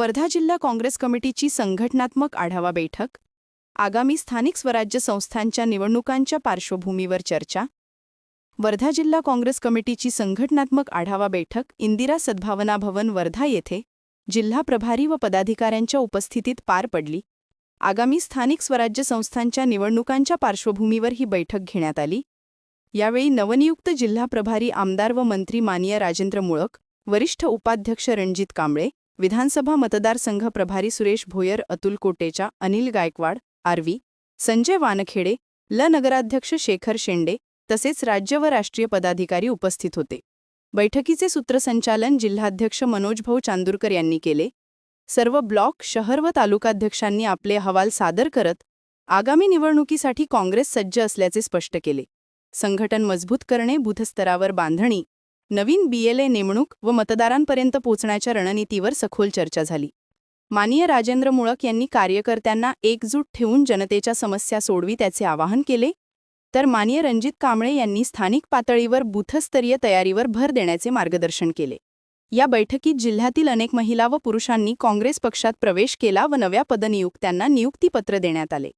वर्धा जिल्हा काँग्रेस कमिटीची संघटनात्मक आढावा बैठक आगामी स्थानिक स्वराज्य संस्थांच्या निवडणुकांच्या पार्श्वभूमीवर चर्चा वर्धा जिल्हा काँग्रेस कमिटीची संघटनात्मक आढावा बैठक इंदिरा सद्भावना भवन वर्धा येथे जिल्हा प्रभारी व पदाधिकाऱ्यांच्या उपस्थितीत पार पडली. आगामी स्थानिक स्वराज्य संस्थांच्या निवडणुकांच्या पार्श्वभूमीवर ही बैठक घेण्यात आली. यावेळी नवनियुक्त जिल्हा प्रभारी आमदार व मंत्री मानिया राजेंद्र मुळक वरिष्ठ उपाध्यक्ष रणजित कांबळे विधानसभा मतदारसंघ प्रभारी सुरेश भोयर अतुल कोटेचा अनिल गायकवाड आरवी संजय वानखेडे ल नगराध्यक्ष शेखर शेंडे तसेच राज्य व राष्ट्रीय पदाधिकारी उपस्थित होते. बैठकीचे सूत्रसंचालन जिल्हाध्यक्ष मनोजभाऊ चांदूरकर यांनी केले. सर्व ब्लॉक शहर व तालुकाध्यक्षांनी आपले अहवाल सादर करत आगामी निवडणुकीसाठी काँग्रेस सज्ज असल्याचे स्पष्ट केले. संघटन मजबूत करणे बूथस्तरावर बांधणी नवीन बीएलए नेमणूक व मतदारांपर्यंत पोचण्याच्या रणनीतीवर सखोल चर्चा झाली. माननीय राजेंद्र मुळक यांनी कार्यकर्त्यांना एकजूट ठेवून जनतेच्या समस्या सोडवी त्याचे आवाहन केले तर माननीय रणजित कांबळे यांनी स्थानिक पातळीवर बूथस्तरीय तयारीवर भर देण्याचे मार्गदर्शन केले. या बैठकीत जिल्ह्यातील अनेक महिला व पुरुषांनी काँग्रेस पक्षात प्रवेश केला व नव्या पदनियुक्त्यांना नियुक्तीपत्र देण्यात आले.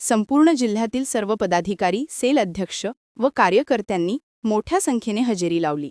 संपूर्ण जिल्ह्यातील सर्व पदाधिकारी सेल अध्यक्ष व कार्यकर्त्यांनी मोठ्या संख्येने हजेरी लावली.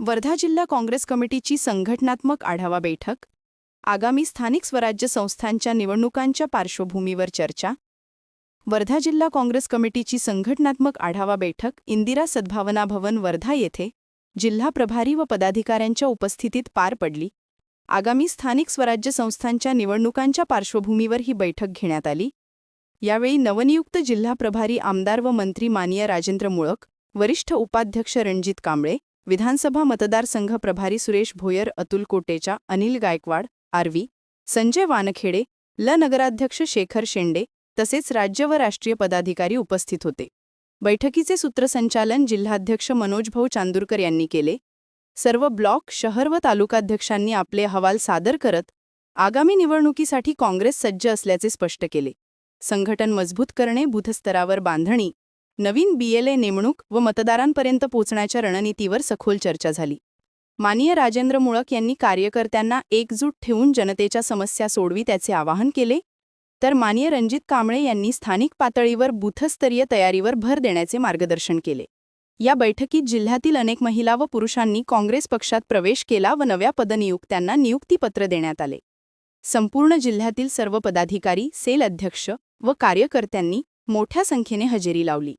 Wardha जिल्हा काँग्रेस कमिटीची संघटनात्मक आढावा बैठक आगामी स्थानिक स्वराज्य संस्थांच्या निवडणुकांच्या पार्श्वभूमीवर चर्चा वर्धा जिल्हा काँग्रेस कमिटीची संघटनात्मक आढावा बैठक इंदिरा सद्भावना भवन वर्धा येथे जिल्हा प्रभारी व पदाधिकाऱ्यांच्या उपस्थितीत पार पडली. आगामी स्थानिक स्वराज्य संस्थांच्या निवडणुकांच्या पार्श्वभूमीवर ही बैठक घेण्यात आली. यावेळी नवनियुक्त जिल्हा प्रभारी आमदार व मंत्री मानिया राजेंद्र मुळक वरिष्ठ उपाध्यक्ष रणजित कांबळे विधानसभा मतदारसंघ प्रभारी सुरेश भोयर अतुल कोटेचा अनिल गायकवाड आरवी संजय वानखेडे ल नगराध्यक्ष शेखर शेंडे तसेच राज्य व राष्ट्रीय पदाधिकारी उपस्थित होते. बैठकीचे सूत्रसंचालन जिल्हाध्यक्ष मनोजभाऊ चांदूरकर यांनी केले. सर्व ब्लॉक शहर व तालुकाध्यक्षांनी आपले अहवाल सादर करत आगामी निवडणुकीसाठी काँग्रेस सज्ज असल्याचे स्पष्ट केले. संघटन मजबूत करणे बूथस्तरावर बांधणी नवीन बीएलए नेमणूक व मतदारांपर्यंत पोचण्याच्या रणनीतीवर सखोल चर्चा झाली. माननीय राजेंद्र मुळक यांनी कार्यकर्त्यांना एकजूट ठेवून जनतेच्या समस्या सोडवी त्याचे आवाहन केले तर माननीय रणजित कांबळे यांनी स्थानिक पातळीवर बूथस्तरीय तयारीवर भर देण्याचे मार्गदर्शन केले. या बैठकीत जिल्ह्यातील अनेक महिला व पुरुषांनी काँग्रेस पक्षात प्रवेश केला व नव्या पदनियुक्त्यांना नियुक्तीपत्र देण्यात आले. संपूर्ण जिल्ह्यातील सर्व पदाधिकारी सेल अध्यक्ष व कार्यकर्त्यांनी मोठ्या संख्येने हजेरी लावली.